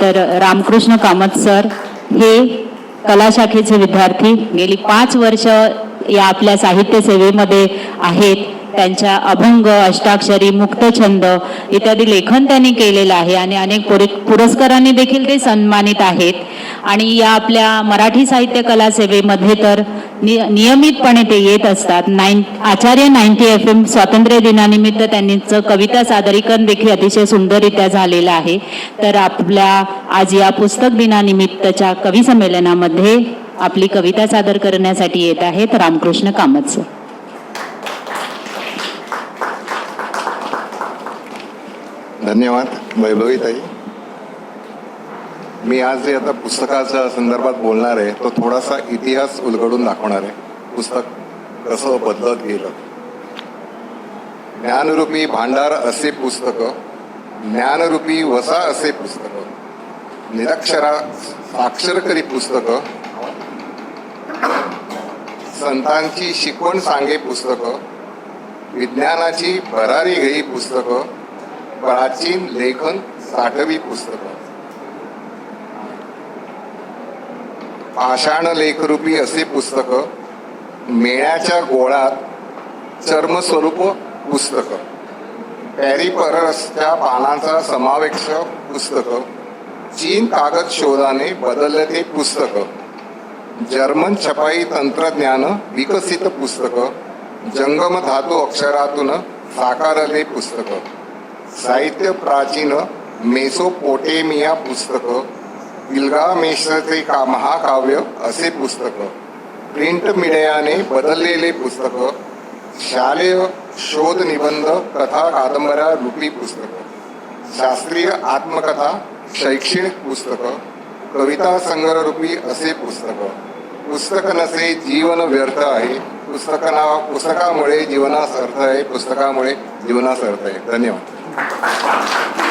तर रामकृष्ण कामत सर हे कला शाखेचे विद्यार्थी गेली पाच वर्ष या आपल्या साहित्य सेवेमध्ये आहेत. त्यांच्या अभंग अष्टाक्षरी मुक्तछंद इत्यादी लेखन त्यांनी केलेलं आहे आणि अनेक पुरस्कारांनी देखील ते सन्मानित आहेत. आणि या आपल्या मराठी साहित्य कला सेवेमध्ये तर नि नियमितपणे ते येत असतात. नाईन आचार्य नाईन्टी एफ एम स्वातंत्र्य दिनानिमित्त त्यांचं कविता सादरीकरण देखील अतिशय सुंदररित्या झालेलं आहे. तर आपल्या आज या पुस्तक दिनानिमित्तच्या कवी संमेलनामध्ये आपली कविता सादर करण्यासाठी येत आहेत रामकृष्ण कामत धन्यवाद वैभवीताई. मी आज जे आता पुस्तकाच्या संदर्भात बोलणार आहे तो थोडासा इतिहास उलगडून दाखवणार आहे. पुस्तक कसं बदलत गेलं? ज्ञानरूपी भांडार असे पुस्तक ज्ञानरूपी वसा असे पुस्तक निरक्षरा साक्षर करी पुस्तक संतांची शिकवण सांगे पुस्तक विज्ञानाची भरारी घेई पुस्तकं प्राचीन लेखन साठवी पुस्तक पाषाण लेखरूपी असे पुस्तक मेळ्याच्या गोळात चर्मस्वरूप पुस्तक पॅरिपरसच्या पानांचा समावेश पुस्तक चीन कागद शोधाने बदलले ते पुस्तक जर्मन छपाई तंत्रज्ञान विकसित पुस्तक जंगम धातू अक्षरातून साकारले पुस्तक. साहित्य प्राचीन मेसोपोटेमिया पुस्तक गिलगामेशचे का महाकाव्य असे पुस्तक प्रिंट मीडियाने बदललेले पुस्तक शालेय शोध निबंध कथा कादंबऱ्या रूपी पुस्तक शास्त्रीय आत्मकथा शैक्षणिक पुस्तक कविता संग्रहरूपी असे पुस्तक. पुस्तक नसे जीवन व्यर्थ आहे. पुस्तकना पुस्तकामुळे जीवनास अर्थ आहे. पुस्तकामुळे जीवनास अर्थ आहे. धन्यवाद. Thank you.